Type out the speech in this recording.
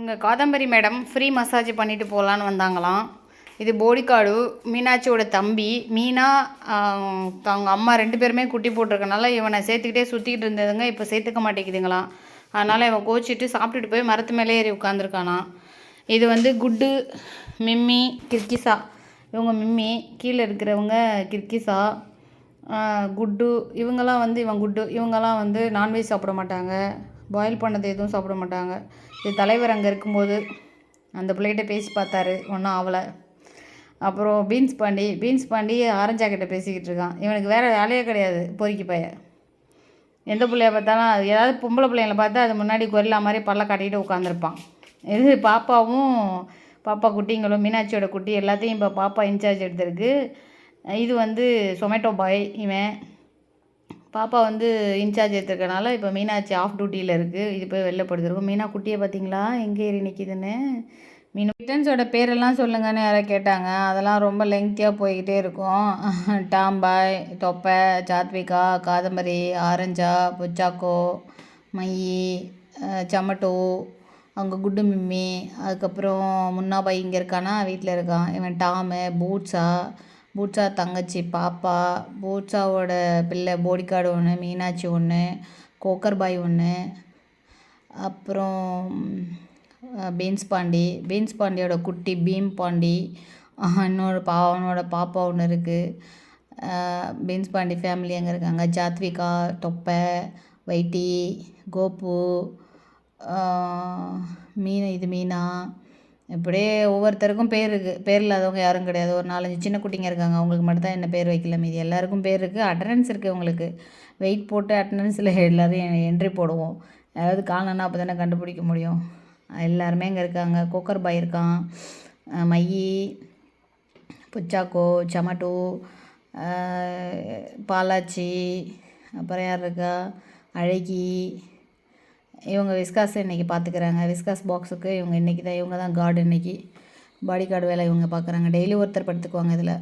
இங்கே Kadambari madam free massage பண்ணிட்டு போகலான்னு வந்தாங்களாம். இது போடிக்காடு மீனாட்சியோட தம்பி. மீனா அவங்க அம்மா ரெண்டு பேருமே குட்டி போட்டிருக்கனால இவனை சேர்த்துக்கிட்டே சுற்றிக்கிட்டு இருந்ததுங்க. இப்போ சேர்த்துக்க மாட்டேங்குதுங்களாம். அதனால் இவன் கோச்சிட்டு சாப்பிட்டுட்டு போய் மரத்து மேலே ஏறி உட்காந்துருக்கானா இது வந்து குட்டு மிம்மி கிர்கிசா. இவங்க மிம்மி கீழே இருக்கிறவங்க கிர்கிசா குட்டு. இவங்கெல்லாம் வந்து இவன் குட்டு. இவங்கெல்லாம் வந்து நான்வெஜ் சாப்பிட மாட்டாங்க. பாயில் பண்ணது எதுவும் சாப்பிட மாட்டாங்க. இது தலைவர் அங்கே இருக்கும்போது அந்த பிள்ளைகிட்ட பேசி பார்த்தாரு. ஒன்றும் ஆகலை அப்புறம் பீன்ஸ் பாண்டி பீன்ஸ் பாண்டி ஆரஞ்சாக்கிட்ட பேசிக்கிட்டு இருக்கான். இவனுக்கு வேறு வேலையே கிடையாது பொறுக்கி பைய. எந்த பிள்ளைய பார்த்தாலும் அது ஏதாவது பொம்பளை பிள்ளைங்கள பார்த்தா அது முன்னாடி கொரில்லா மாதிரி பல்ல கட்டிக்கிட்டு உட்காந்துருப்பான் இது பாப்பாவும் பாப்பா குட்டிங்களும் மீனாட்சியோட குட்டி எல்லாத்தையும் இப்போ பாப்பா இன்சார்ஜ் எடுத்திருக்கு. இது வந்து சொமேட்டோ பாய் இவன். பாப்பா வந்து இன்சார்ஜ் எடுத்துருக்கனால இப்போ மீனாட்சி ஆஃப் டியூட்டியில் இருக்குது இது போய் வெளில படுத்துருக்கோம். மீனா குட்டியை பார்த்தீங்களா எங்கே ஏறி நிற்கிதுன்னு மீன் கிட்டன்ஸோட பேரெல்லாம் சொல்லுங்கன்னு யாரோ கேட்டாங்க. அதெல்லாம் ரொம்ப லெங்க்தியாக போய்கிட்டே இருக்கும். டாம்பாய் தொப்பை சாத்விகா காதம்பரி ஆரஞ்சா புச்சாக்கோ மையி சமட்டோ அவங்க குட்டு மிம்மி அதுக்கப்புறம் முன்னாபாய் இங்கே இருக்கானா வீட்டில் இருக்கான். இவன் டாமு பூட்ஸா பூட்ஸா தங்கச்சி பாப்பா பூட்ஸாவோட பிள்ளை போடிக்காடு ஒன்று மீனாட்சி ஒன்று கோக்கர் பாய் ஒன்று அப்புறம் பீன்ஸ் பாண்டி. பீன்ஸ் பாண்டியோட குட்டி பீம் பாண்டி. இன்னொரு பா அவனோட பாப்பா ஒன்று இருக்குது பீன்ஸ் பாண்டி ஃபேமிலி அங்கே இருக்காங்க? ஜாத்விகா தொப்பை வைட்டி கோபு மீன் இது மீனா இப்படியே ஒவ்வொருத்தருக்கும் பேர் இருக்குது பேர் இல்லாதவங்க யாரும் கிடையாது. ஒரு நாலஞ்சு சின்ன குட்டிங்க இருக்காங்க. அவங்களுக்கு மட்டும் தான் என்ன பேர் வைக்கல மீதி. எல்லாருக்கும் பேர் இருக்குது அட்டண்டன்ஸ் இருக்குது உங்களுக்கு வெயிட் போட்டு அட்டண்டன்ஸில் எல்லோரும் என்ட்ரி போடுவோம். அதாவது காணனா அப்போ தானே கண்டுபிடிக்க முடியும். எல்லாருமே இங்கே இருக்காங்க. கோக்கர் பாய் இருக்கான். மையி புச்சாக்கோ சமட்டோ பாலாச்சி அப்புறம் யார் இருக்கா? அழகி இவங்க விஸ்காஸ் இன்றைக்கி பார்த்துக்கிறாங்க. விஸ்காஸ் பாக்ஸுக்கு இவங்க இன்றைக்கி தான் இவங்க தான் கார்டு இன்றைக்கி பாடி கார்டு வேலை இவங்க பார்க்குறாங்க. டெய்லி ஒருத்தர் படுத்துக்குவாங்க இதில்.